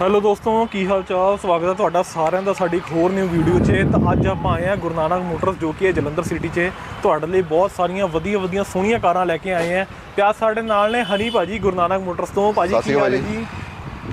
Hello ਦੋਸਤੋ ਕੀ ਹਾਲ ਚਾਲ ਸਵਾਗਤ ਹੈ ਤੁਹਾਡਾ ਸਾਰਿਆਂ ਦਾ ਸਾਡੀ ਇੱਕ ਹੋਰ ਨਿਊ ਵੀਡੀਓ 'ਚ। ਤਾਂ ਅੱਜ ਆਪਾਂ ਆਏ ਆ ਗੁਰੂ ਨਾਨਕ ਮੋਟਰਸ ਜੋ ਕਿ ਹੈ ਜਲੰਧਰ ਸਿਟੀ 'ਚ। ਤੁਹਾਡੇ ਲਈ ਬਹੁਤ ਸਾਰੀਆਂ ਵਧੀਆ ਵਧੀਆ ਸੋਹਣੀਆਂ ਕਾਰਾਂ ਲੈ ਕੇ ਆਏ ਆ ਪਿਆ ਸਾਡੇ ਨਾਲ ਨੇ ਹਨੀ ਭਾਜੀ ਗੁਰੂ ਨਾਨਕ ਮੋਟਰਸ ਤੋਂ। ਭਾਜੀ ਕੀ ਹਾਲ ਹੈ ਜੀ?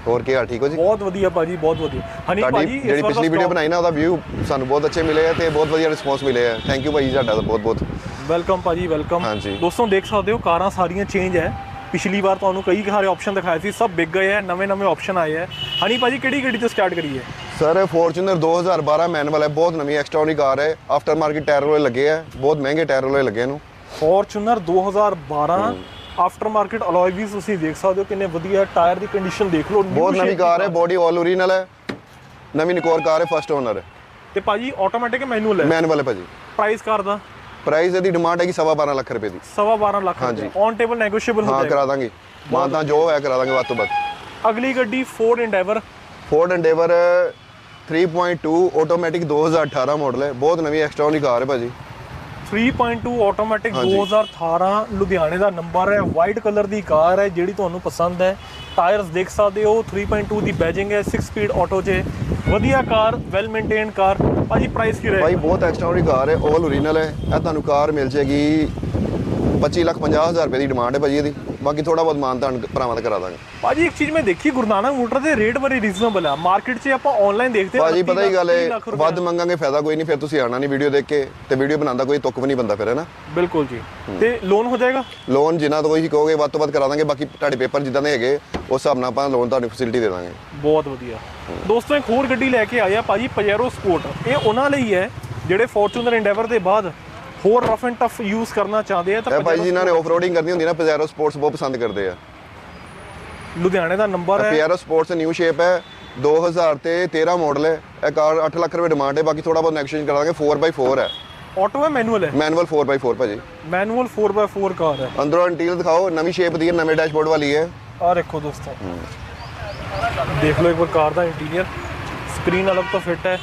ਹੋਰ ਕੀ ਹਾਲ ਠੀਕ ਹੋ ਜੀ? ਬਹੁਤ ਵਧੀਆ ਭਾਜੀ ਬਹੁਤ ਵਧੀਆ। ਹਨੀ ਭਾਜੀ ਜਿਹੜੀ ਪਿਛਲੀ ਵੀਡੀਓ ਬਣਾਈ ਨਾ ਉਹਦਾ ਵਿਊ ਸਾਨੂੰ ਬਹੁਤ ਅੱਛੇ ਮਿਲੇ ਆ ਤੇ ਬਹੁਤ ਵਧੀਆ ਰਿਸਪੌਂਸ ਮਿਲੇ ਆ। ਥੈਂਕ ਯੂ ਭਾਈ ਤੁਹਾਡਾ ਬਹੁਤ ਬਹੁਤ ਵੈਲਕਮ ਭਾਜੀ ਵੈਲਕਮ ਹਾਂਜੀ। ਦੋਸਤੋ ਦੇਖ ਸਕਦੇ ਹੋ ਕਾਰਾਂ ਸਾਰੀਆਂ ਚੇਂਜ ਹੈ। ਪਿਛਲੀ ਵਾਰ ਤੁਹਾਨੂੰ ਕਈ ਸਾਰੇ ਆਪਸ਼ਨ ਦਿਖਾਏ ਸੀ ਸਭ ਵਿਕ ਗਏ ਆ ਨਵੇਂ ਨਵੇਂ ਆਪਸ਼ਨ ਆਏ ਆ ਹਨੀ ਭਾਜੀ ਕਿਹੜੀ ਗੱਡੀ ਤੋਂ ਸਟਾਰਟ ਕਰੀਏ? ਸਰ ਫੋਰਚੂਨਰ 2012 ਮੈਨੂਅਲ ਹੈ ਬਹੁਤ ਨਵੀਂ ਐਕਸਟ੍ਰਾਨੀ ਕਾਰ ਹੈ। ਆਫਟਰ ਮਾਰਕੀਟ ਟਾਇਰ ਵਾਲੇ ਲੱਗੇ ਆ ਬਹੁਤ ਮਹਿੰਗੇ ਟਾਇਰ ਵਾਲੇ ਲੱਗੇ ਇਹਨੂੰ। ਫੋਰਚੂਨਰ 2012 ਆਫਟਰ ਮਾਰਕੀਟ ਅਲੋਏ ਵੀ ਤੁਸੀਂ ਦੇਖ ਸਕਦੇ ਹੋ ਕਿੰਨੇ ਵਧੀਆ ਟਾਇਰ ਦੀ ਕੰਡੀਸ਼ਨ ਦੇਖ ਲਓ ਬਹੁਤ ਨਵੀਂ ਕਾਰ ਹੈ ਬੋਡੀ ਆਲ ਓਰੀਜਨਲ ਹੈ। ਨਵੀਂ ਨਿਕੋਰ ਕਾਰ ਹੈ ਫਸਟ ਓਨਰ ਤੇ ਭਾਜੀ ਆਟੋਮੈਟਿਕ ਮੈਨੂਅਲ ਹੈ? ਮੈਨੂਅਲ ਹੈ ਭਾਜੀ। ਪ੍ਰਾਈਸ ਕਾਰ ਦਾ? ਪ੍ਰਾਈਸ ਇਹਦੀ ਡਿਮਾਂਡ ਹੈਗੀ 12.5 ਲੱਖ ਰੁਪਏ ਦੀ। ਸਵਾ 12 ਲੱਖ ਹਾਂਜੀ। ਔਨ ਟੇਬਲ ਨੈਗੋਸ਼ੀਏਬਲ ਹੋ ਹਾਂ ਜਾਏਗਾ ਕਰਾ ਦਾਂਗੇ। ਮਾਂ ਤਾਂ ਜੋ ਹੈ ਕਰਾ ਦਾਂਗੇ ਵੱਧ ਤੋਂ ਵੱਧ। ਅਗਲੀ ਗੱਡੀ Ford Endeavour Ford Endeavour 3.2 automatic 2018 model ਹੈ। ਬਹੁਤ ਨਵੀਂ ਐਕਸਟ੍ਰਾਨੀ ਕਾਰ ਹੈ ਭਾਜੀ। 3.2 ਆਟੋਮੈਟਿਕ ਹਾਂਜੀ। 2018 ਲੁਧਿਆਣੇ ਦਾ ਨੰਬਰ ਹੈ। ਵਾਈਟ ਕਲਰ ਦੀ ਕਾਰ ਹੈ ਜਿਹੜੀ ਤੁਹਾਨੂੰ ਪਸੰਦ ਹੈ। ਟਾਇਰਸ ਦੇਖ ਸਕਦੇ ਹੋ 3.2 ਦੀ ਬੈਜਿੰਗ ਹੈ 6 ਸਪੀਡ ਆਟੋ 'ਚ। ਵਧੀਆ ਕਾਰ ਵੈਲ ਮੇਨਟੇਨਡ ਕਾਰ। ਭਾਜੀ ਪ੍ਰਾਈਸ ਕੀ ਭਾਈ, ਬਹੁਤ ਐਕਸਟਰਾordinary ਕਾਰ ਹੈ ਆਲ ਓਰੀਜਨਲ ਹੈ। ਇਹ ਤੁਹਾਨੂੰ ਕਾਰ ਮਿਲ ਜੇਗੀ 25 ਲੱਖ 50 ਹਜ਼ਾਰ ਰੁਪਏ ਦੀ ਡਿਮਾਂਡ ਹੈ ਭਾਜੀ ਇਹਦੀ। ਬਾਕੀ ਥੋੜਾ ਬਹੁਤ ਮਾਨਤਾਨ ਭਰਾਵਾਂ ਦਾ ਕਰਾ ਦਾਂਗੇ। ਭਾਜੀ ਇੱਕ ਚੀਜ਼ ਮੈਂ ਦੇਖੀ ਗੁਰੂ ਨਾਨਕ ਮੋਟਰ ਦੇ ਰੇਟ ਬੜੇ ਰੀਜ਼ਨੇਬਲ ਆ। ਮਾਰਕੀਟ 'ਚ ਆਪਾਂ ਆਨਲਾਈਨ ਦੇਖਦੇ ਹਾਂ ਭਾਜੀ 29 ਪਤਾ ਹੀ ਗੱਲ ਲੱਖ, 30 ਹੈ। ਵੱਧ ਮੰਗਾਂਗੇ ਫਾਇਦਾ ਕੋਈ ਨਹੀਂ ਫਿਰ ਤੁਸੀਂ ਆਣਾ ਨਹੀਂ ਵੀਡੀਓ ਦੇਖ ਕੇ ਤੇ ਵੀਡੀਓ ਬਣਾਉਂਦਾ ਕੋਈ ਤੁੱਕ ਵੀ ਨਹੀਂ ਬੰਦਾ ਫਿਰ ਹੈ ਨਾ? ਬਿਲਕੁਲ ਜੀ। ਤੇ ਲੋਨ ਹੋ ਜਾਏਗਾ? ਲੋਨ ਜਿੰਨਾ ਤੋਂ ਹੀ ਕਹੋਗੇ ਵੱਧ ਤੋਂ ਵੱਧ ਕਰਾ ਦਾਂਗੇ ਬਾਕੀ ਤੁਹਾਡੇ ਪੇਪਰ ਜਿੱਦਾਂ ਦੇ ਹੈਗੇ ਉਸ ਹਿਸਾਬ ਨਾਲ ਆਪਾਂ ਲੋਨ ਤੁਹਾਨੂੰ ਫੈਸਿਲਿਟੀ ਦੇ ਦਾਂਗੇ। ਬਹੁਤ ਵਧੀਆ। ਦੋਸਤੋ ਇੱਕ ਹੋਰ ਗੱਡੀ ਲੈ ਕੇ ਆਇਆ ਭਾਜੀ ਪਜੈਰੋ ਸਪੋਰਟ ਇਹ ਉਹਨਾਂ ਲਈ ਹੈ ਜਿਹੜੇ ਫੋਰਚੂਨਰ ਐਂਡੇਵਰ ਦੇ ਬਾਅਦ। ਹੋਰ ਰਫ ਐਂਡ ਟਫ ਯੂਜ਼ ਕਰਨਾ ਚਾਹਦੇ ਆ ਤਾਂ ਭਾਈ Pajero ਜਿਨ੍ਹਾਂ ਨੇ ਆਫਰੋਡਿੰਗ ਕਰਨੀ ਹੁੰਦੀ ਨਾ ਪਜੈਰੋ ਸਪੋਰਟਸ ਬਹੁਤ ਪਸੰਦ ਕਰਦੇ ਆ। ਲੁਧਿਆਣੇ ਦਾ ਨੰਬਰ ਹੈ। ਪਜੈਰੋ ਸਪੋਰਟਸ ਨਿਊ ਸ਼ੇਪ ਹੈ 2000 ਤੇ 13 ਮਾਡਲ ਹੈ ਇਹ ਕਾਰ 8 ਲੱਖ ਰੁਪਏ ਡਿਮਾਂਡ ਹੈ ਬਾਕੀ ਥੋੜਾ ਬਹੁਤ ਨੈਗੋਸ਼ੀਏਸ਼ਨ ਕਰਾ ਦਾਂਗੇ 4x4 ਹੈ। ਆਟੋ ਹੈ ਮੈਨੂਅਲ ਹੈ? ਮੈਨੂਅਲ 4x4 ਭਾਜੀ। ਮੈਨੂਅਲ 4x4 ਕਾਰ ਹੈ। ਅੰਦਰੋਂ ਇੰਟੀਰੀਅਰ ਦਿਖਾਓ ਨਵੀਂ ਸ਼ੇਪ ਦੀ ਹੈ ਨਵੇਂ ਡੈਸ਼ਬੋਰਡ ਵਾਲੀ ਹੈ। ਆ ਦੇਖੋ ਦੋਸਤੋ। ਦੇਖ ਲਓ ਇੱਕ ਵਾਰ ਕਾਰ ਦਾ ਇੰਟੀਰੀਅਰ ਸਕਰੀਨ ਅਲੱਗ ਤੋਂ ਫਿੱਟ ਹੈ।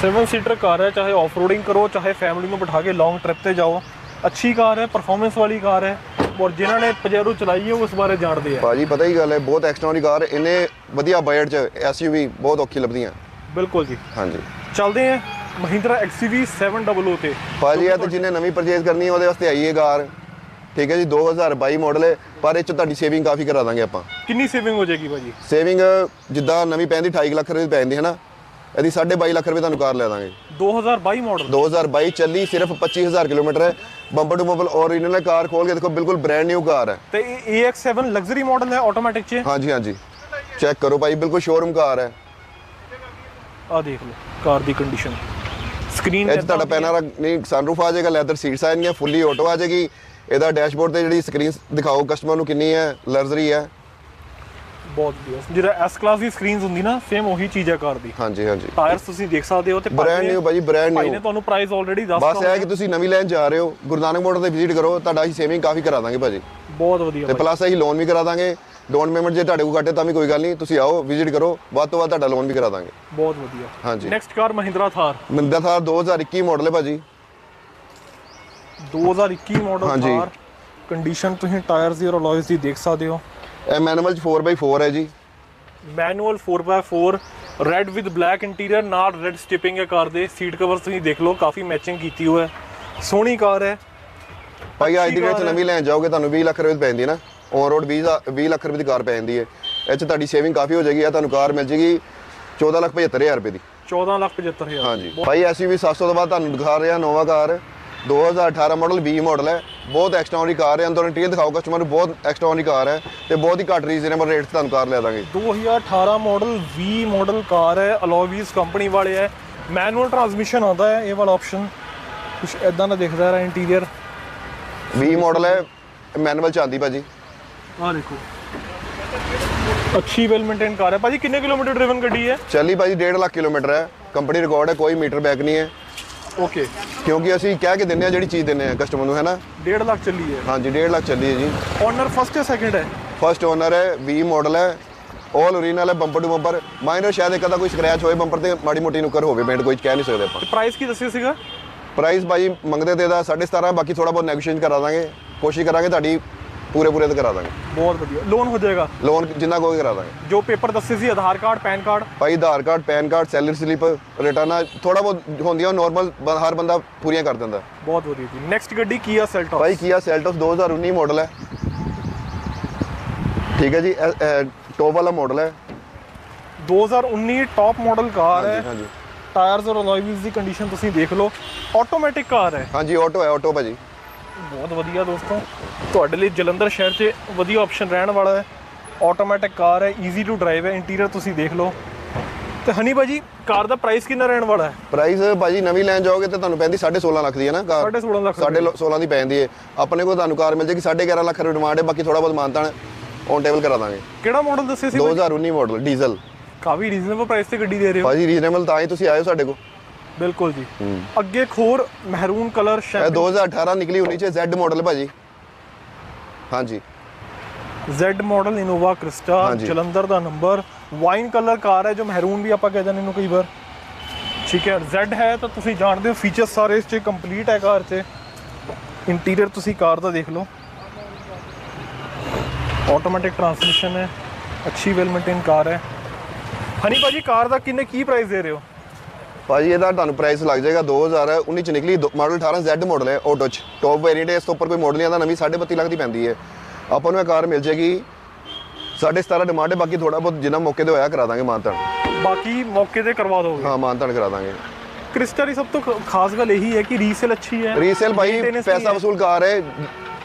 7 ਸੀਟਰ ਕਾਰ ਹੈ ਚਾਹੇ ਆਫਰੋਡਿੰਗ ਕਰੋ ਚਾਹੇ ਫੈਮਿਲੀ ਨੂੰ ਬਿਠਾ ਕੇ ਲੌਂਗ ਟ੍ਰਿਪ ਤੇ ਜਾਓ। ਅੱਛੀ ਕਾਰ ਹੈ ਪਰਫਾਰਮੈਂਸ ਵਾਲੀ ਕਾਰ ਹੈ ਔਰ ਜਿਨ੍ਹਾਂ ਨੇ ਪਜੈਰੋ ਚਲਾਈ ਹੈ ਉਹ ਇਸ ਬਾਰੇ ਜਾਣਦੇ ਆ। ਭਾਜੀ ਪਤਾ ਹੀ ਗੱਲ ਹੈ ਬਹੁਤ ਐਕਸਟਰਾਨੀ ਕਾਰ ਇਹਨੇ ਵਧੀਆ ਬਜਟ ਚ ਐਸਯੂਵੀ ਬਹੁਤ ਔਖੀ ਲੱਭਦੀਆਂ ਬਿਲਕੁਲ ਜੀ। ਹਾਂਜੀ। ਚੱਲਦੇ ਆ ਮਹਿੰਦਰਾ XCV 700 ਤੇ। ਭਾਜੀ ਇਹ ਤੇ ਜਿਹਨੇ ਨਵੀਂ ਪਰਚੇਜ਼ ਕਰਨੀ ਹੈ ਉਹਦੇ ਵਾਸਤੇ ਆਈਏ ਕਾਰ ਠੀਕ ਹੈ ਜੀ 2022 ਮਾਡਲ ਹੈ ਪਰ ਇਹ ਚ ਤੁਹਾਡੀ ਸੇਵਿੰਗ ਕਾਫੀ ਕਰਾ ਦਾਂਗੇ ਆਪਾਂ। ਕਿੰਨੀ ਸੇਵਿੰਗ ਹੋ ਜਾਏਗੀ ਭਾਜੀ? ਸੇਵਿੰਗ ਜਿੱਦਾਂ ਨਵੀਂ ਪੈਂਦੀ 28 ਲੱਖ ਰੁਪਏ ਦੀ ਪੈਂਦੀ ਹੈ ਨਾ ਇਹਦੀ 22.5 ਲੱਖ ਰੁਪਏ ਤੁਹਾਨੂੰ ਕਾਰ ਲੈ ਦਾਂਗੇ। 2022 ਮਾਡਲ 2022 ਚੱਲੀ ਸਿਰਫ 25000 ਕਿਲੋਮੀਟਰ ਹੈ। Bumper to bumper original car ਖੋਲ ਕੇ ਦੇਖੋ ਬਿਲਕੁਲ ਬ੍ਰਾਂਡ ਨਿਊ ਕਾਰ ਹੈ। ਤੇ ਇਹ AX7 ਲਗਜ਼ਰੀ ਮਾਡਲ ਹੈ ਆਟੋਮੈਟਿਕ ਚ? ਹਾਂਜੀ ਹਾਂਜੀ। ਚੈੱਕ ਕਰੋ ਭਾਈ ਬਿਲਕੁਲ ਸ਼ੋਰੂਮ ਕਾਰ ਹੈ। ਆ ਦੇਖ ਲਓ ਕਾਰ ਦੀ ਕੰਡੀਸ਼ਨ ਸਕਰੀਨ 'ਚ ਤੁਹਾਡਾ ਪੈਨਾਰਾ ਨਹੀਂ ਸਨਰੂਫ ਆ ਜਾਏਗਾ ਲੈਦਰ ਸੀਟਸ ਆ ਜਾਣਗੀਆਂ ਫੁੱਲੀ ਆਟੋ ਆ ਜਾਏਗੀ। ਇਹਦਾ ਡੈਸ਼ਬੋਰਡ ਤੇ ਜਿਹੜੀ ਸਕਰੀਨ ਦਿਖਾਓ ਕਸਟਮਰ ਨੂੰ ਕਿੰਨੀ ਹੈ ਲਗਜ਼ਰੀ ਹੈ। ਬਹੁਤ ਵਧੀਆ। ਜਿਹੜਾ ਐਸ ਕਲਾਸ ਦੀ ਸਕਰੀਨਸ ਹੁੰਦੀ ਨਾ ਸੇਮ ਉਹੀ ਚੀਜ਼ ਹੈ ਕਾਰ ਦੀ। ਹਾਂਜੀ ਹਾਂਜੀ। ਟਾਇਰਸ ਤੁਸੀਂ ਦੇਖ ਸਕਦੇ ਹੋ ਤੇ Brand ਭਾਈ ਨੇ- new ਭਾਜੀ, brand ਭਾਈ new। ਨੇ ਤੁਹਾਨੂੰ ਪ੍ਰਾਈਸ ਆਲਰੇਡੀ ਦੱਸ ਬਸ ਇਹ ਹੈ ਕਿ ਤੁਸੀਂ ਨਵੀਂ ਲੈਣ ਜਾ ਰਹੇ ਹੋ ਗੁਰੂ ਨਾਨਕ ਮੋਟਰ ਤੇ ਵਿਜ਼ਿਟ ਕਰੋ ਤੁਹਾਡਾ ਅਸੀਂ ਸੇਵਿੰਗ ਕਾਫੀ ਕਰਾ ਦਾਂਗੇ ਭਾਜੀ। ਬਹੁਤ ਵਧੀਆ ਤੇ ਭਾਈ, ਪਲੱਸ ਅਸੀਂ ਲੋਨ ਵੀ ਕਰਾ ਦਾਂਗੇ। ਡਾਊਨ ਪੇਮੈਂਟ ਜੇ ਤੁਹਾਡੇ ਕੋਲ ਘੱਟੇ ਤਾਂ ਵੀ ਕੋਈ ਗੱਲ ਨਹੀਂ ਤੁਸੀਂ ਆਓ ਵਿਜ਼ਿਟ ਕਰੋ ਵੱਧ ਤੋਂ ਵੱਧ ਤੁਹਾਡਾ ਲੋਨ ਵੀ ਕਰਾ ਦਾਂਗੇ। ਬਹੁਤ ਵਧੀਆ। ਹਾਂਜੀ। Next car Mahindra Thar. Mahindra Thar 2021 model ਹੈ ਭਾਜੀ। 2021 ਮਾਡਲ। ਥਾਰ। ਕੰਡੀਸ਼ਨ ਤੁਸੀਂ ਟਾਇਰਸ ਦੀ ਔਰ ਅਲੋਇਸ ਦੀ ਦੇਖ ਸਕਦੇ ਹੋ। ਇਹ ਮੈਨੂਅਲ ਚ 4x4 ਹੈ ਜੀ। Manual 4x4 red with black interior ਨਾਲ ਰੈੱਡ ਸਟਿਪਿੰਗ ਹੈ ਕਾਰ ਦੇ। ਸੀਟ ਕਵਰ ਤੁਸੀਂ ਦੇਖ ਲਓ ਕਾਫੀ ਮੈਚਿੰਗ ਕੀਤੀ ਹੋਈ ਹੈ। ਸੋਹਣੀ ਕਾਰ ਹੈ। ਭਾਈ ਅੱਜ ਦੀ ਡੇਟ ਚ। ਨਵੀਂ ਲੈਣ ਜਾਓਗੇ ਤੁਹਾਨੂੰ 20 ਲੱਖ ਰੁਪਏ ਦੀ ਪੈਂਦੀ ਨਾ। ਔਨ ਰੋਡ 20 ਦਾ- 20 ਲੱਖ ਰੁਪਏ ਦੀ ਕਾਰ ਪੈ ਜਾਂਦੀ ਹੈ। ਇਹ ਚ ਤੁਹਾਡੀ ਸੇਵਿੰਗ ਕਾਫੀ ਹੋ ਜਾਏਗੀ ਆ ਤੁਹਾਨੂੰ ਕਾਰ ਮਿਲ ਜੇਗੀ 14 ਲੱਖ 75000 ਰੁਪਏ ਦੀ। 14 ਲੱਖ 75000 ਹਾਂਜੀ। ਭਾਈ ਐਸਯੂਵੀ 700 ਤੋਂ ਬਾਅਦ ਤੁਹਾਨੂੰ ਦਿਖਾ ਰਿਹਾ ਨੋਵਾ ਕਾਰ। 2018 ਮਾਡਲ 20 ਮਾਡਲ ਹੈ। ਬਹੁਤ ਐਕਸਟਰਾordinary ਕਾਰ ਹੈ ਅੰਦਰ ਇੰਟੀਰੀਅਰ ਦਿਖਾਓ ਕਸਟਮਰ ਨੂੰ ਬਹੁਤ ਐਕਸਟਰਾordinary ਕਾਰ ਹੈ ਤੇ ਬਹੁਤ ਹੀ ਘੱਟ ਰੀਜ਼ਨੇਬਲ ਰੇਟ 'ਤੇ ਤੁਹਾਨੂੰ ਕਾਰ ਲੈ ਦਾਂਗੇ। 2018 ਮਾਡਲ 20 ਮਾਡਲ ਕਾਰ ਹੈ ਅਲੋਵੀਜ਼ ਕੰਪਨੀ ਵਾਲੇ ਹੈ। ਮੈਨੂਅਲ ਟਰਾਂਸਮਿਸ਼ਨ ਆਉਂਦਾ ਹੈ ਇਹ ਵਾਲਾ ਆਪਸ਼ਨ ਕੁਝ ਇਦਾਂ ਦਾ ਦਿਖਦਾ ਹੈ ਇੰਟੀਰੀਅਰ 20 ਮਾਡਲ ਹੈ ਮੈਨੂਅਲ ਚ ਆਂਦੀ ਭਾਜੀ। ਆਹ ਦੇਖੋ। ਅੱਛੀ ਵੈਲ ਮੇਨਟੇਨ ਕਾਰ ਹੈ। ਭਾਜੀ ਕਿੰਨੇ ਕਿਲੋਮੀਟਰ ਡਰਾਈਵਨ ਗੱਡੀ ਹੈ? ਚੱਲੀ ਭਾਜੀ 1.5 ਲੱਖ ਕਿਲੋਮੀਟਰ ਹੈ। ਕੰਪਨੀ ਰਿਕਾਰਡ ਹੈ ਕੋਈ ਮੀਟਰ ਬੈਕ ਨਹੀਂ ਹੈ। ਓਕੇ ਕਿਉਂਕਿ ਅਸੀਂ ਕਹਿ ਕੇ ਦਿੰਨੇ ਆ ਜਿਹੜੀ ਚੀਜ਼ ਦਿੰਨੇ ਆ ਕਸਟਮਰ ਨੂੰ ਹੈ ਨਾ? 1.5 ਲੱਖ ਚੱਲੀ ਹੈ। ਹਾਂਜੀ 1.5 ਲੱਖ ਚੱਲੀ ਹੈ ਜੀ। ਓਨਰ ਫਸਟ ਹੈ ਸੈਕਿੰਡ ਹੈ? ਫਸਟ ਓਨਰ ਹੈ 20 ਮਾਡਲ ਹੈ ਆਲ ਓਰੀਜਨਲ ਹੈ ਬੰਪਰ ਟੂ ਬੰਪਰ ਮਾਈਨਰ ਸ਼ਾਇਦ ਇੱਕ ਅੱਧਾ ਕੋਈ ਸਕ੍ਰੈਚ ਹੋਏ ਬੰਪਰ ਤੇ ਮਾੜੀ ਮੋਟੀ ਨੁਕਰ ਹੋਵੇ ਪੇਂਟ ਕੋਈ ਕਹਿ ਨਹੀਂ ਸਕਦੇ ਆਪਾਂ। ਪ੍ਰਾਈਸ ਕੀ ਦੱਸਿਆ ਸੀਗਾ? ਪ੍ਰਾਈਸ ਭਾਈ ਮੰਗਦੇ ਤੇ ਦਾ 17.5 ਬਾਕੀ ਥੋੜਾ ਬਹੁਤ ਨੈਗੋਸ਼ੀਏਸ਼ਨ ਕਰਾ ਦਾਂਗੇ। ਕੋਸ਼ਿਸ਼ ਕਰਾਂਗੇ ਤੁਹਾਡੀ ਪੂਰੇ ਪੂਰੇ ਤੇ ਕਰਾ ਦਾਂਗੇ। ਬਹੁਤ ਵਧੀਆ। ਲੋਨ ਹੋ ਜਾਏਗਾ? ਲੋਨ ਜਿੰਨਾ ਕੋਈ ਕਰਾ ਦਾਂਗੇ। ਜੋ ਪੇਪਰ ਦੱਸੇ ਸੀ ਆਧਾਰ ਕਾਰਡ ਪੈਨ ਕਾਰਡ? ਭਾਈ Aadhaar card PAN card salary slip return ਥੋੜਾ ਬਹੁਤ ਹੁੰਦੀਆਂ ਨੋਰਮਲ ਹਰ ਬੰਦਾ ਪੂਰੀਆਂ ਕਰ ਦਿੰਦਾ। ਬਹੁਤ ਵਧੀਆ ਜੀ। ਨੈਕਸਟ ਗੱਡੀ ਕੀਆ ਸੈਲਟੋਸ ਭਾਈ ਕੀਆ ਸੈਲਟੋਸ 2019 ਮਾਡਲ ਹੈ। ਠੀਕ ਹੈ ਜੀ ਟੋਪ ਵਾਲਾ ਮਾਡਲ ਹੈ। 2019 ਟਾਪ ਮਾਡਲ ਕਾਰ ਹੈ। ਹਾਂਜੀ ਹਾਂਜੀ। ਟਾਇਰਸ ਔਰ ਅਲੋਈ ਵੀਲਸ ਦੀ ਕੰਡੀਸ਼ਨ ਤੁਸੀਂ ਦੇਖ ਲਓ। ਆਟੋਮੈਟਿਕ ਕਾਰ ਹੈ। ਹਾਂਜੀ ਆਟੋ ਹੈ ਆਟੋ ਭਾਜੀ। ਬਹੁਤ ਵਧੀਆ ਦੋਸਤੋ। ਤੁਹਾਡੇ ਲਈ ਜਲੰਧਰ ਸ਼ਹਿਰ 'ਚ ਵਧੀਆ ਆਪਸ਼ਨ ਰਹਿਣ ਵਾਲਾ ਹੈ। ਆਟੋਮੈਟਿਕ ਕਾਰ ਹੈ ਈਜ਼ੀ ਟੂ ਡਰਾਈਵ ਹੈ ਇੰਟੀਰੀਅਰ ਤੁਸੀਂ ਦੇਖ ਲਓ। ਤੇ ਹਨੀ ਭਾਜੀ ਕਾਰ ਦਾ ਪ੍ਰਾਈਸ ਕਿੰਨਾ ਰਹਿਣ ਵਾਲਾ ਹੈ? ਪ੍ਰਾਈਸ ਭਾਜੀ ਨਵੀਂ ਲੈਣ ਜਾਓਗੇ ਤੇ ਤੁਹਾਨੂੰ ਪੈਂਦੀ 16.5 ਲੱਖ ਦੀ ਹੈ ਨਾ ਕਾਰ 16.5 ਲੱਖ ਸਾਢੇ 16 ਦੀ ਪੈਂਦੀ ਹੈ। ਆਪਣੇ ਕੋਲ ਤੁਹਾਨੂੰ ਕਾਰ ਮਿਲ ਜੇਗੀ 11.5 ਲੱਖ ਰੁਪਏ ਡਿਮਾਂਡ ਹੈ ਬਾਕੀ ਥੋੜਾ ਬਹੁਤ ਮਾਨਤਾਨ ਔਨ ਟੇਬਲ ਕਰਾ ਦਾਂਗੇ। ਕਿਹੜਾ ਮਾਡਲ ਦੱਸੇ ਸੀ 2019 ਮਾਡਲ ਡੀਜ਼ਲ ਕਾਫੀ ਰੀਜ਼ਨੇਬਲ ਪ੍ਰਾਈਸ ਤੇ ਗੱਡੀ ਦੇ ਰਹੇ ਹੋ। ਭਾਜੀ ਰੀਜ਼ਨੇਬਲ ਤਾਂ ਹੀ ਤੁਸੀਂ ਆਏ ਹੋ ਸਾਡੇ ਕੋਲ। ਬਿਲਕੁਲ ਜੀ। ਅੱਗੇ ਹੋਰ ਮਹਿਰੂਨ ਕਲਰ ਇਹ 2018 ਨਿਕਲੀ 19 ਚ Z ਮਾਡਲ ਭਾਜੀ। ਹਾਂਜੀ। Z model Innova Crysta. Jalandhar ਦਾ ਨੰਬਰ ਵਾਈਨ ਕਲਰ ਕਾਰ ਹੈ ਜੋ ਮਹਿਰੂਨ ਵੀ ਆਪਾਂ ਕਹਿ ਦਿੰਦੇ ਇਹਨੂੰ ਕਈ ਵਾਰ। ਠੀਕ ਹੈ Z ਹੈ ਤਾਂ ਤੁਸੀਂ ਜਾਣਦੇ ਹੋ ਫੀਚਰਸ ਸਾਰੇ ਇਸ 'ਚ ਕੰਪਲੀਟ ਹੈ ਕਾਰ 'ਚ। ਇੰਟੀਰੀਅਰ ਤੁਸੀਂ ਕਾਰ ਦਾ ਦੇਖ ਲਓ। ਆਟੋਮੈਟਿਕ ਟਰਾਂਸਮਿਸ਼ਨ ਹੈ। ਅੱਛੀ ਵੈਲ ਮੇਨਟੇਨ ਕਾਰ ਹੈ। ਹਨੀ ਭਾਜੀ ਕਾਰ ਦਾ ਕਿੰਨੇ ਕੀ ਪ੍ਰਾਈਸ ਦੇ ਰਹੇ ਹੋ? ਭਾਜੀ ਇਹਦਾ ਤੁਹਾਨੂੰ ਪ੍ਰਾਈਸ ਲੱਗ ਜਾਏਗਾ 2019 ਚ ਨਿਕਲੀ ਮਾਡਲ 18 Z ਮਾਡਲ ਹੈ ਆਟੋ ਚ। ਟੌਪ ਵੇਰੀਐਂਟ ਹੈ ਇਸ ਤੋਂ ਉੱਪਰ ਕੋਈ ਮਾਡਲ ਨਹੀਂ ਆਉਂਦਾ ਨਵੀਂ 32.5 ਲੱਖ ਦੀ ਪੈਂਦੀ ਹੈ। ਆਪਾਂ ਨੂੰ ਇਹ ਕਾਰ ਮਿਲ ਜਾਏਗੀ। 17.5 ਡਿਮਾਂਡ ਹੈ ਬਾਕੀ ਥੋੜਾ ਬਹੁਤ ਜਿੰਨਾ ਮੌਕੇ ਤੇ ਹੋਇਆ ਕਰਾ ਦਾਂਗੇ ਮਾਨਤਾਨ ਬਾਕੀ ਮੌਕੇ ਤੇ ਕਰਵਾ ਦੋਗੇ? ਹਾਂ ਮਾਨਤਾਨ ਕਰਾ ਦਾਂਗੇ। ਕ੍ਰਿਸਟਾ ਦੀ ਸਭ ਤੋਂ ਖਾਸ ਗੱਲ ਇਹੀ ਹੈ ਕਿ ਰੀਸੇਲ ਅੱਛੀ ਹੈ। ਰੀਸੇਲ ਭਾਈ ਪੈਸਾ। ਵਸੂਲ ਕਾਰ ਹੈ।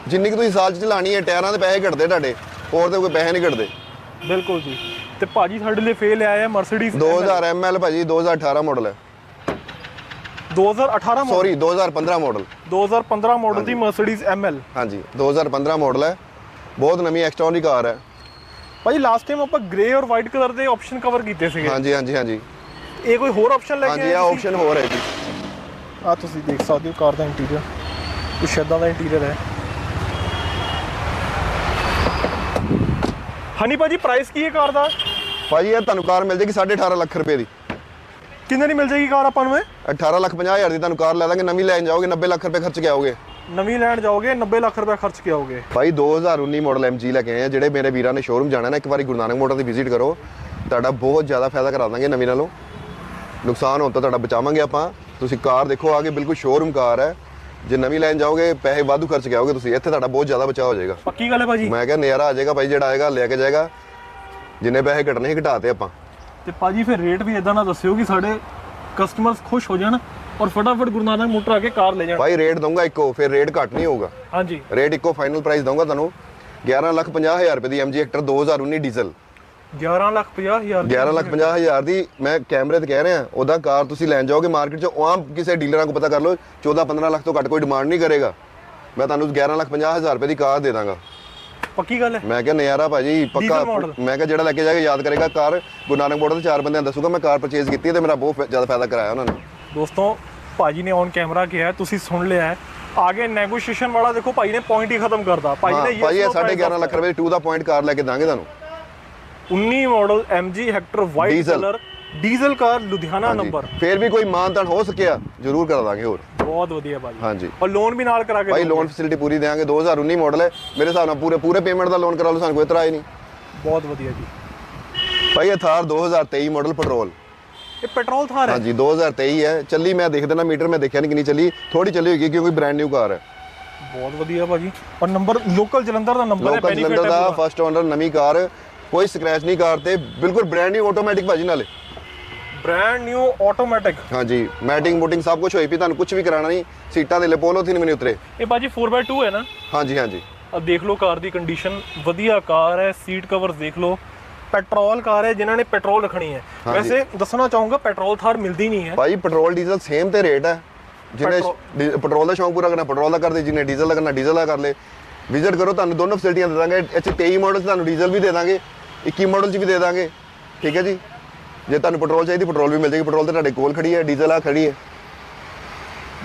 ਜਿੰਨੀ ਕਿ ਤੁਸੀਂ ਸਾਲ ਚ ਚਲਾਣੀ ਹੈ ਟਾਇਰਾਂ ਦੇ ਪੈਸੇ ਘਟਦੇ ਤੁਹਾਡੇ ਹੋਰ ਤੇ ਕੋਈ ਪੈਸੇ ਨਹੀਂ ਘਟਦੇ। ਬਿਲਕੁਲ ਜੀ। ਤੇ ਭਾਜੀ ਸਾਡੇ ਲਈ ਫੇਲ ਆਇਆ ਹੈ ਮਰਸੀਡੀਜ਼ 2000 ml ਭਾਜੀ 2018 ਮਾਡਲ ਹੈ। 2018 ਮਾਡਲ ਸੌਰੀ 2015 ਮਾਡਲ 2015 ਮਾਡਲ ਦੀ ਮਰਸੀਡੀਜ਼ ML ਹਾਂਜੀ। 2015 ਮਾਡਲ ਹੈ। ਬਹੁਤ ਨਵੀਂ ਐਕਸਟਰੋਨ ਦੀ ਕਾਰ ਹੈ। ਭਾਜੀ ਲਾਸਟ ਟਾਈਮ ਆਪਾਂ ਗ੍ਰੇ ਔਰ ਵਾਈਟ ਕਲਰ ਦੇ ਆਪਸ਼ਨ ਕਵਰ ਕੀਤੇ ਸੀਗੇ। ਹਾਂਜੀ ਹਾਂਜੀ ਹਾਂਜੀ। ਇਹ ਕੋਈ ਹੋਰ ਆਪਸ਼ਨ ਲੈ ਕੇ ਹਾਂਜੀ ਇਹ ਆਪਸ਼ਨ ਹੋਰ ਹੈ ਜੀ। ਆ ਤੁਸੀਂ ਦੇਖ ਸਕਦੇ ਹੋ ਕਾਰ ਦਾ ਇੰਟੀਰੀਅਰ ਕੁਛ ਏਦਾਂ ਦਾ ਇੰਟੀਰੀਅਰ ਹੈ। ਹਨੀ ਭਾਜੀ ਪ੍ਰਾਈਸ ਕੀ ਹੈ ਕਾਰ ਦਾ? ਭਾਜੀ ਇਹ ਤੁਹਾਨੂੰ ਕਾਰ ਮਿਲ ਜੇਗੀ 18.5 ਲੱਖ ਰੁਪਏ ਦੀ। ਕਿੰਨੇ ਦੀ ਮਿਲ ਜਾਏਗੀ ਕਾਰ ਆਪਾਂ ਨੂੰ ਇਹ? 18 ਲੱਖ 50 ਹਜ਼ਾਰ ਦੀ ਤੁਹਾਨੂੰ ਕਾਰ ਲੈ ਦਾਂਗੇ ਨਵੀਂ ਲੈਣ ਜਾਓਗੇ 90 ਲੱਖ ਰੁਪਏ ਖਰਚ ਕੇ ਆਓਗੇ। ਨਵੀਂ ਲੈਣ ਜਾਓਗੇ 90 ਲੱਖ ਰੁਪਏ ਖਰਚ ਕੇ ਆਓਗੇ। ਭਾਈ 2019 ਮਾਡਲ MG ਲੈ ਕੇ ਆਏ ਆ ਜਿਹੜੇ ਮੇਰੇ ਵੀਰਾਂ ਨੇ ਸ਼ੋਰੂਮ ਜਾਣਾ ਨਾ ਇੱਕ ਵਾਰੀ ਗੁਰੂ ਨਾਨਕ ਮੋਟਰ ਤੇ ਵਿਜ਼ਿਟ ਕਰੋ। ਤੁਹਾਡਾ ਬਹੁਤ ਜ਼ਿਆਦਾ ਫਾਇਦਾ ਕਰਾ ਦਾਂਗੇ ਨਵੀਂ ਨਾਲੋਂ। ਨੁਕਸਾਨ ਹੋਣ ਤੋਂ ਤੁਹਾਡਾ ਬਚਾਵਾਂਗੇ ਆਪਾਂ। ਤੁਸੀਂ ਕਾਰ ਦੇਖੋ ਆਗੇ ਬਿਲਕੁਲ ਸ਼ੋਰੂਮ ਕਾਰ ਹੈ। ਜੇ ਨਵੀਂ ਲੈਣ ਜਾਓਗੇ ਪੈਸੇ ਵਾਧੂ ਖਰਚ ਕੇ ਆਓਗੇ ਤੁਸੀਂ ਇੱਥੇ ਤੁਹਾਡਾ ਬਹੁਤ ਜ਼ਿਆਦਾ ਬਚਾਅ ਹੋ ਜਾਏਗਾ। ਪੱਕੀ ਗੱਲ ਹੈ ਭਾਜੀ। ਮੈਂ ਕਿਹਾ ਨਜ਼ਾਰਾ ਆ ਜਾਏਗਾ ਭਾਈ ਜਿਹੜਾ ਆਏਗਾ ਲੈ ਕੇ ਜਾਏਗਾ। ਜਿੰਨੇ ਪੈਸੇ ਘਟਣੇ ਸੀ ਘਟਾਤੇ ਆਪਾਂ। ਤੇ ਭਾਜੀ ਫਿਰ ਰੇਟ ਵੀ ਇਦਾਂ ਨਾ ਦੱਸਿਓ ਕਿ ਸਾਡੇ ਕਸਟਮਰਸ ਖੁਸ਼ ਹੋ ਜਾਣ ਔਰ ਫਟਾਫਟ ਗੁਰੂ ਨਾਨਕ ਮੋਟਰ ਆ ਕੇ ਕਾਰ ਲੈ ਜਾਣ। ਭਾਈ ਰੇਟ ਦਊਂਗਾ ਇੱਕੋ ਫਿਰ ਰੇਟ ਘੱਟ ਨਹੀਂ ਹੋਊਗਾ। ਹਾਂਜੀ। ਰੇਟ ਇੱਕੋ ਫਾਈਨਲ ਪ੍ਰਾਈਸ ਦਊਂਗਾ ਤੁਹਾਨੂੰ। 11 ਲੱਖ 50 ਹਜ਼ਾਰ ਰੁਪਏ ਦੀ MG ਹੈਕਟਰ 2019 ਡੀਜ਼ਲ 11 ਲੱਖ 50 ਹਜ਼ਾਰ ਦੀ 11 ਲੱਖ 50 ਹਜ਼ਾਰ ਦੀ ਮੈਂ ਕੈਮਰੇ ਤੇ ਕਹਿ ਰਿਹਾ ਉਹਦਾ ਕਾਰ ਤੁਸੀਂ ਲੈਣ ਜਾਓਗੇ ਮਾਰਕੀਟ 'ਚ ਆਮ ਕਿਸੇ ਡੀਲਰਾਂ ਕੋ ਪਤਾ ਕਰ ਲਓ 14 15 ਲੱਖ ਤੋਂ ਘੱਟ ਕੋਈ ਡਿਮਾਂਡ ਨਹੀਂ ਕਰੇਗਾ। ਮੈਂ ਤੁਹਾਨੂੰ 11 ਲੱਖ 50 ਹਜ਼ਾਰ ਰੁਪਏ ਦੀ ਕਾਰ ਦੇ ਦਾਂਗਾ। ਪੱਕੀ ਗੱਲ ਹੈ? ਮੈਂ ਕਿਹਾ ਨਜ਼ਾਰਾ ਭਾਜੀ ਪੱਕਾ। ਮੈਂ ਕਿਹਾ ਜਿਹੜਾ ਲੈ ਕੇ ਜਾਏਗਾ ਯਾਦ ਕਰੇਗਾ ਕਾਰ ਗੁਰੂ ਨਾਨਕ ਮੋਟਰ ਤੇ ਚਾਰ ਬੰਦਿਆਂ ਦੱਸੂਗਾ ਮੈਂ ਕਾਰ ਪਰਚੇਜ਼ ਕੀਤੀ ਹੈ ਤੇ ਮੇਰਾ ਬਹੁਤ ਜ਼ਿਆਦਾ ਫਾਇਦਾ ਕਰਾਇਆ ਉਹਨਾਂ ਨੇ। ਦੋਸਤੋ ਭਾਜੀ ਨੇ ਔਨ ਕੈਮਰਾ ਕਿਹਾ ਤੁਸੀਂ ਸੁਣ ਲਿਆ ਹੈ। ਆਗੇ ਨੈਗੋਸ਼ੀਏਸ਼ਨ ਵਾਲਾ ਦੇਖੋ ਭਾਈ ਨੇ ਪੁਆਇੰਟ ਹੀ ਖਤਮ ਕਰਦਾ ਭਾਈ ਨੇ ਇਹ no price 11.5 ਲੱਖ ਰੁਪਏ ਦੀ 2 ਦਾ ਪੁਆਇੰਟ ਕਾਰ ਲੈ ਕੇ ਦਾਂਗੇ ਤੁਹਾਨੂੰ। 19 model MG Hector white. Colour diesel car Ludhiana number ਫੇਰ ਵੀ ਕੋਈ ਮਾਨਤਾਨ ਹੋ ਸਕਿਆ ਜ਼ਰੂਰ ਕਰਾ ਦਾਂਗੇ ਹੋਰ। ਬਹੁਤ ਵਧੀਆ ਭਾਜੀ। ਹਾਂਜੀ। ਔਰ ਲੋਨ ਵੀ ਨਾਲ ਕਰਾ ਕੇ ਭਾਈ। ਲੋਨ ਫੈਸਿਲਿਟੀ ਪੂਰੀ ਦੇਵਾਂਗੇ 2019 ਮਾਡਲ ਹੈ। ਮੇਰੇ ਹਿਸਾਬ ਨਾਲ ਪੂਰੇ ਪੂਰੇ ਪੇਮੈਂਟ ਦਾ ਲੋਨ ਕਰਾ ਲਓ ਸਾਨੂੰ ਕੋਈ ਇਤਰਾਜ਼ ਨਹੀਂ। ਬਹੁਤ ਵਧੀਆ ਜੀ। ਭਾਈ ਇਹ ਥਾਰ 2023 ਮਾਡਲ ਪੈਟਰੋਲ ਇਹ ਪੈਟਰੋਲ ਥਾਰ ਹੈ? ਹਾਂਜੀ 2023 ਹੈ। ਚੱਲੀ ਮੈਂ ਦੇਖ ਦੇਣਾ ਮੀਟਰ ਮੈਂ ਦੇਖਿਆ ਨਹੀਂ ਕਿੰਨੀ ਚੱਲੀ। ਥੋੜੀ ਚੱਲੀ ਹੋਏਗੀ ਕਿਉਂਕਿ ਬ੍ਰਾਂਡ ਨਿਊ ਕਾਰ ਹੈ। ਬਹੁਤ ਵਧੀਆ ਭਾਜੀ। ਔਰ ਨੰਬਰ ਲੋਕਲ ਜਲੰਧਰ ਦਾ ਨੰਬਰ ਹੈ ਲੋਕਲ ਜਲੰਧਰ ਹੈ ਦਾ ਪੂਰਾ। ਫਸਟ ਓਨਰ ਨਵੀਂ ਕਾਰ। ਕੋਈ ਸਕ੍ਰੈਚ ਨਹੀਂ ਕਾਰ ਤੇ। ਬਿਲਕੁਲ ਬ੍ਰਾਂਡ ਨਿਊ ਆਟੋਮੈਟਿਕ ਭਾਜੀ ਨਾਲੇ। ਬ੍ਰਾਂਡ ਨਿਊ ਆਟੋਮੈਟਿਕ ਹਾਂਜੀ ਮੈਟਿੰਗ ਮੋਟਿੰਗ ਸਭ ਕੁਝ ਹੋਈ ਪਈ ਤੁਹਾਨੂੰ ਕੁਝ ਵੀ ਕਰਾਣਾ ਨਹੀਂ। ਸੀਟਾਂ ਦੇ ਲਿਪੋਲੋ ਥੀ ਨਹੀਂ ਉਤਰੇ। ਇਹ ਭਾਜੀ 4x2 ਹੈ ਨਾ? ਹਾਂਜੀ ਹਾਂਜੀ। ਆ ਦੇਖ ਲਓ ਕਾਰ ਦੀ ਕੰਡੀਸ਼ਨ ਵਧੀਆ ਕਾਰ ਹੈ ਸੀਟ ਕਵਰਸ ਦੇਖ ਲਓ। ਪੈਟਰੋਲ ਕਾਰ ਹੈ ਜਿਨ੍ਹਾਂ ਨੇ ਪੈਟਰੋਲ ਰੱਖਣੀ ਹੈ। ਵੈਸੇ ਦੱਸਣਾ ਚਾਹੂੰਗਾ ਪੈਟਰੋਲ ਥਾਰ ਮਿਲਦੀ ਨਹੀਂ ਹੈ। ਭਾਈ ਪੈਟਰੋਲ ਡੀਜ਼ਲ ਸੇਮ ਤੇ ਰੇਟ ਹੈ। ਜਿਹਨੇ ਪੈਟਰੋਲ ਦਾ ਸ਼ੌਂਕ ਪੂਰਾ ਕਰਨਾ ਪੈਟਰੋਲ ਦਾ ਕਰਦੇ ਜਿਹਨੇ ਡੀਜ਼ਲ ਦਾ ਕਰਨਾ ਡੀਜ਼ਲ ਦਾ ਕਰ ਲੇ। ਵਿਜ਼ਿਟ ਕਰੋ ਤੁਹਾਨੂੰ ਦੋਨੋਂ ਫੈਸਿਲਿਟੀਆਂ ਦੇ ਦਾਂਗੇ। 'ਚ 23 ਮਾਡਲ 'ਚ ਤੁਹਾਨੂੰ ਡੀਜ਼ਲ ਵੀ ਦੇ ਦਾਂਗੇ 21 ਮਾਡਲ 'ਚ ਵੀ ਦੇ ਦਾਂਗੇ। ਠੀਕ ਹੈ ਜੀ? ਜੇ ਤੁਹਾਨੂੰ ਪੈਟਰੋਲ ਚਾਹੀਦੀ ਪੈਟਰੋਲ ਵੀ ਮਿਲ ਜਾਏਗੀ। ਪੈਟਰੋਲ ਤੇ ਤੁਹਾਡੇ ਕੋਲ ਖੜੀ ਹੈ ਡੀਜ਼ਲ ਆ ਖੜੀ ਹੈ।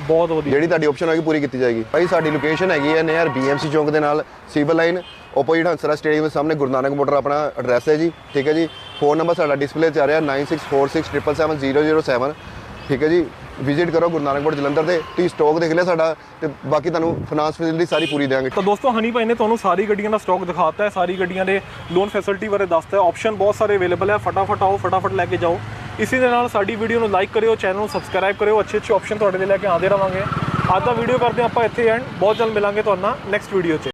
ਬਹੁਤ ਵਧੀਆ। ਜਿਹੜੀ ਤੁਹਾਡੀ ਆਪਸ਼ਨ ਹੋਏਗੀ ਪੂਰੀ ਕੀਤੀ ਜਾਏਗੀ। ਭਾਈ ਸਾਡੀ ਲੋਕੇਸ਼ਨ ਹੈਗੀ ਹੈ ਨਿਅਰ ਬੀਐਮਸੀ ਚੌਂਕ ਦੇ ਨਾਲ civil line opposite Hansraj stadium ਦੇ ਸਾਹਮਣੇ ਗੁਰੂ ਨਾਨਕ ਮੋਟਰ ਆਪਣਾ ਐਡਰੈਸ ਹੈ ਜੀ। ਠੀਕ ਹੈ ਜੀ? ਫੋਨ ਨੰਬਰ ਸਾਡਾ ਡਿਸਪਲੇ 'ਤੇ ਆ ਰਿਹਾ 9646777007 ਠੀਕ ਹੈ ਜੀ? ਵਿਜ਼ਿਟ ਕਰੋ ਗੁਰੂ ਨਾਨਕ ਮੋਟਰ ਜਲੰਧਰ ਦੇ, ਤੁਸੀਂ ਸਟਾਕ ਦੇਖ ਲਿਆ ਸਾਡਾ ਤੇ ਬਾਕੀ ਤੁਹਾਨੂੰ ਫਾਈਨਾਂਸ ਫੈਸਿਲਿਟੀ ਸਾਰੀ ਪੂਰੀ ਦੇਵਾਂਗੇ ਤਾਂ ਦੋਸਤੋ, ਹਨੀ ਭਾਈ ਨੇ ਤੁਹਾਨੂੰ ਸਾਰੀ ਗੱਡੀਆਂ ਦਾ ਸਟਾਕ ਦਿਖਾਤਾ ਹੈ, ਸਾਰੀ ਗੱਡੀਆਂ ਦੇ ਲੋਨ ਫੈਸਿਲਿਟੀ ਬਾਰੇ ਦੱਸਤਾ ਹੈ। ਆਪਸ਼ਨ ਬਹੁਤ ਸਾਰੇ ਅਵੇਲੇਬਲ ਹੈ। ਫਟਾਫਟ ਆਓ, ਫਟਾਫਟ ਲੈ ਕੇ ਜਾਓ। ਇਸੇ ਦੇ ਨਾਲ ਸਾਡੀ ਵੀਡੀਓ ਨੂੰ ਲਾਈਕ ਕਰਿਓ ਚੈਨਲ ਨੂੰ ਸਬਸਕ੍ਰਾਈਬ ਕਰਿਓ। ਅੱਛੇ ਅੱਛੇ ਆਪਸ਼ਨ ਤੁਹਾਡੇ ਲਈ ਲੈ ਕੇ ਆਉਂਦੇ ਰਵਾਂਗੇ। ਅੱਜ ਦਾ ਵੀਡੀਓ ਕਰਦੇ ਹਾਂ ਆਪਾਂ ਇੱਥੇ ਐਂਡ ਬਹੁਤ ਜਲਦ ਮਿਲਾਂਗੇ ਤੁਹਾਨੂੰ ਨੈਕਸਟ ਵੀਡੀਓ 'ਚ।